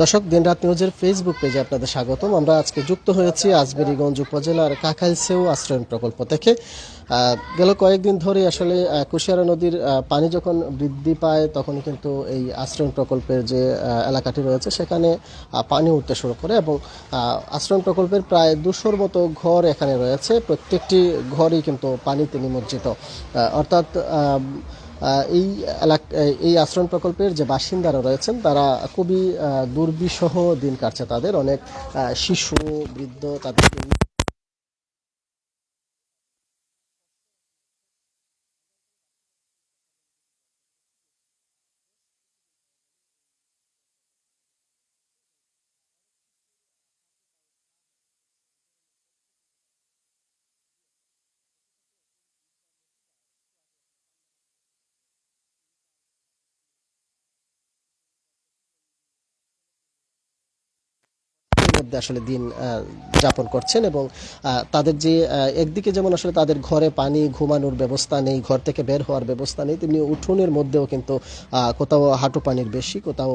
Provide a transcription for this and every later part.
দর্শক দিনরাত নিউজের ফেসবুক পেজে আপনাদের স্বাগতম। আমরা আজকে যুক্ত হয়েছি আজমেরীগঞ্জ উপজেলার কাকাইলসেও আশ্রয়ণ প্রকল্প থেকে। গেল কয়েকদিন ধরে আসলে কুশিয়ারা নদীর পানি যখন বৃদ্ধি পায় তখন কিন্তু এই আশ্রয়ণ প্রকল্পের যে এলাকাটি রয়েছে সেখানে পানি উঠতে শুরু করে এবং আহ, আশ্রয়ণ প্রকল্পের প্রায় দুশোর মতো ঘর এখানে রয়েছে। প্রত্যেকটি ঘরই কিন্তু পানিতে নিমজ্জিত। অর্থাৎ এই এই আশ্রয় প্রকল্পের যে বাসিন্দারা রয়েছেন, তারা খুবই দুর্বিষহ দিন কাটছে তাদের। অনেক শিশু, বৃদ্ধ তাদেরকে আসলে দিন যাপন করছেন এবং তাদের যে একদিকে যেমন আসলে তাদের ঘরে পানি ঘুমানোর ব্যবস্থা নেই, ঘর থেকে বের হওয়ার ব্যবস্থা নেই, তেমনি উঠোনের মধ্যেও কিন্তু কোথাও হাঁটু পানির বেশি, কোথাও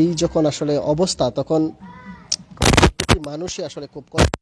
এই যখন আসলে অবস্থা, তখন মানুষই আসলে খুব কষ্ট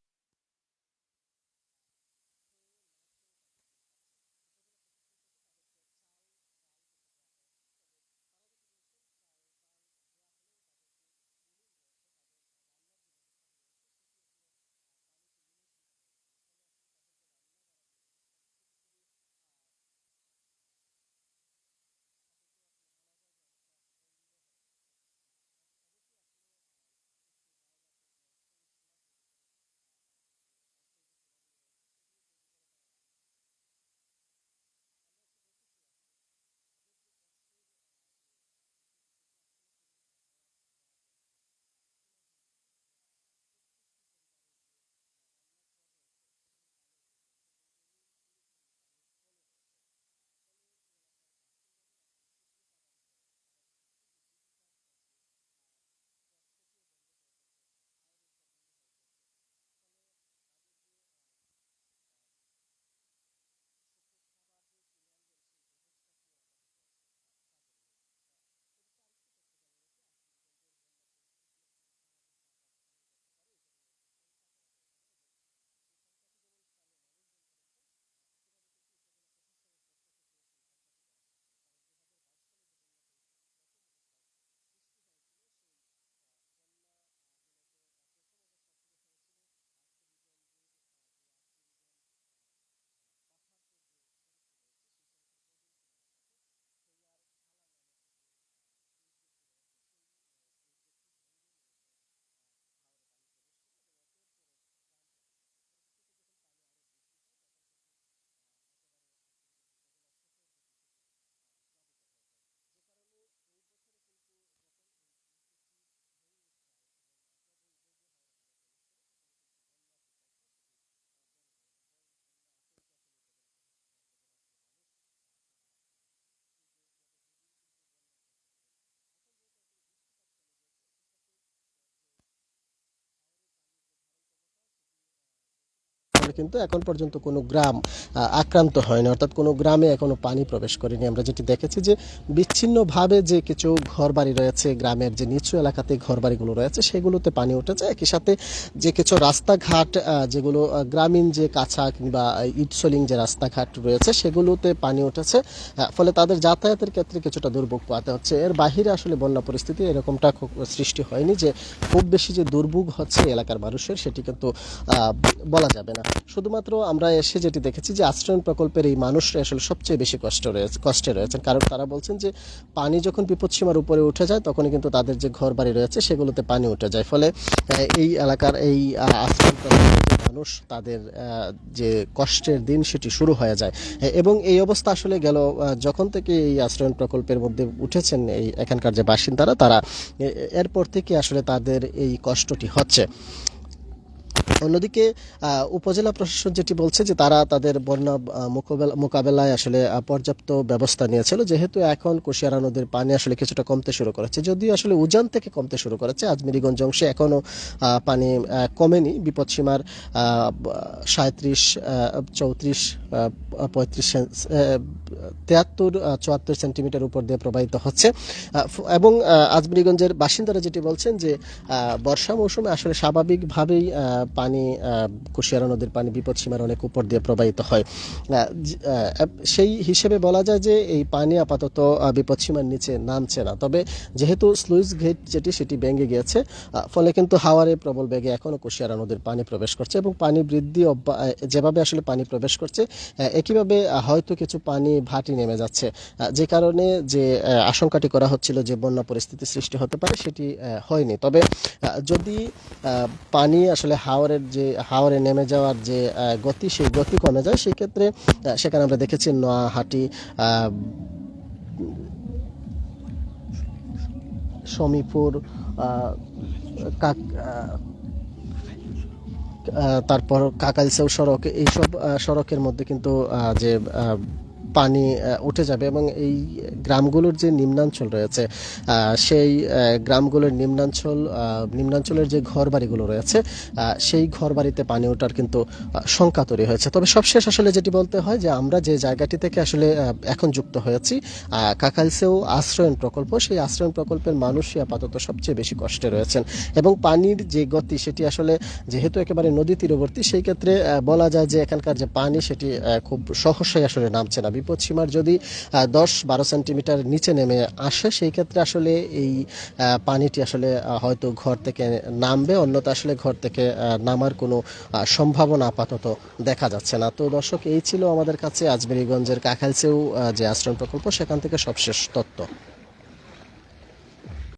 ফলে কিন্তু এখন পর্যন্ত কোনো গ্রাম আক্রান্ত হয়নি। অর্থাৎ কোনো গ্রামে এখনও পানি প্রবেশ করেনি। আমরা যেটি দেখেছি যে বিচ্ছিন্নভাবে যে কিছু ঘরবাড়ি রয়েছে, গ্রামের যে নিচু এলাকাতে ঘরবাড়িগুলো রয়েছে, সেগুলোতে পানি উঠেছে। একই সাথে যে কিছু রাস্তাঘাট যেগুলো গ্রামীণ যে কাছা কিংবা ইটসলিং যে রাস্তাঘাট রয়েছে, সেগুলোতে পানি উঠেছে। ফলে তাদের যাতায়াতের ক্ষেত্রে কিছুটা দুর্ভোগ পাতে হচ্ছে। এর বাহিরে আসলে বন্যা পরিস্থিতি এরকমটা সৃষ্টি হয়নি যে খুব বেশি যে দুর্ভোগ হচ্ছে এলাকার মানুষের, সেটি কিন্তু বলা যাবে না। শুধুমাত্র আমরা এসে যেটি দেখেছি যে আশ্রয়ণ প্রকল্পের এই মানুষরা আসলে সবচেয়ে বেশি কষ্ট রয়েছে, কষ্টে রয়েছেন। কারণ তারা বলছেন যে পানি যখন বিপদসীমার উপরে উঠে যায়, তখনই কিন্তু তাদের যে ঘর বাড়ি রয়েছে, সেগুলোতে পানি উঠে যায়। ফলে এই এলাকার এই আশ্রয়ণ প্রকল্পের মানুষ, তাদের যে কষ্টের দিন সেটি শুরু হয়ে যায়। এবং এই অবস্থা আসলে গেল যখন থেকে এই আশ্রয়ণ প্রকল্পের মধ্যে উঠেছেন এই এখানকার যে বাসিন্দারা, তারা এরপর থেকে আসলে তাদের এই কষ্টটি হচ্ছে। অন্যদিকে উপজেলা প্রশাসন যেটি বলছে যে তারা তাদের বন্যা মোকাবেলা- মোকাবেলায় আসলে পর্যাপ্ত ব্যবস্থা নিয়েছিল। যেহেতু এখন কুশিয়ারা নদীর পানি আসলে কিছুটা কমতে শুরু করেছে যদিও আসলে উজান থেকে কমতে শুরু করেছে। আজমিরিগঞ্জ অংশে এখনও পানি কমেনি। বিপদসীমার সাঁত্রিশ চৌত্রিশ পঁয়ত্রিশ তেয়াত্তর চুয়াত্তর সেন্টিমিটার উপর দিয়ে প্রবাহিত হচ্ছে। এবং আজমিরিগঞ্জের বাসিন্দারা যেটি বলছেন যে বর্ষা মৌসুমে আসলে স্বাভাবিকভাবেই আহ, পানি কুশিয়ারা নদীর পানি বিপদসীমার অনেক উপর দিয়ে প্রবাহিত হয়। সেই হিসেবে বলা যায় যে এই পানি আপাতত বিপদসীমার নিচে নামছে না। তবে যেহেতু স্লুইস গেট যেটি, সেটি ভেঙে গিয়েছে ফলে কিন্তু হাওয়ারে প্রবল বেগে এখনও কুশিয়ারা নদীর পানি প্রবেশ করছে এবং পানি বৃদ্ধি যেভাবে আসলে পানি প্রবেশ করছে একইভাবে হয়তো কিছু পানি ভাটি নেমে যাচ্ছে। যে কারণে যে আশঙ্কাটি করা হচ্ছিল যে বন্যা পরিস্থিতি সৃষ্টি হতে পারে, সেটি হয়নি। তবে যদি পানি আসলে হাওরের যে হাওরে নেমে যাওয়ার যে গতি, সেই গতি কমে যায়, সেই ক্ষেত্রে সেখানে আমরা দেখেছি নোয়াহাটি সমীপুর তারপর কাকাইলসেও সড়ক, এইসব সড়কের মধ্যে কিন্তু যে পানি উঠে যাবে এবং এই গ্রামগুলোর যে নিম্নাঞ্চল রয়েছে সেই গ্রামগুলোর নিম্নাঞ্চল নিম্নাঞ্চলের যে ঘর বাড়িগুলো রয়েছে সেই ঘর বাড়িতে পানি ওঠার কিন্তু শঙ্কা তৈরি হয়েছে। তবে সবশেষ আসলে যেটি বলতে হয় যে, আমরা যে জায়গাটি থেকে আসলে এখন যুক্ত হয়েছি কাকালসেও আশ্রয়ন প্রকল্প, সেই আশ্রয়ন প্রকল্পের মানুষই আপাতত সবচেয়ে বেশি কষ্টে রয়েছেন। এবং পানির যে গতি, সেটি আসলে যেহেতু একেবারে নদী তীরবর্তী, সেই ক্ষেত্রে বলা যায় যে, এখানকার যে পানি, সেটি খুব সহসাই আসলে নামছে না। বিপদসীমার যদি দশ বারো সেন্টিমিটার নিচে নেমে আসে, সেই ক্ষেত্রে আসলে এই পানিটি আসলে হয়তো ঘর থেকে নামবে অন্যতা আসলে ঘর থেকে নামার কোনো সম্ভাবনা আপাতত দেখা যাচ্ছে না। তো দর্শক, এই ছিল আমাদের কাছে আজমেরিগঞ্জের কাকালসেউ যে আশ্রম প্রকল্প, সেখান থেকে সবশেষ তথ্য।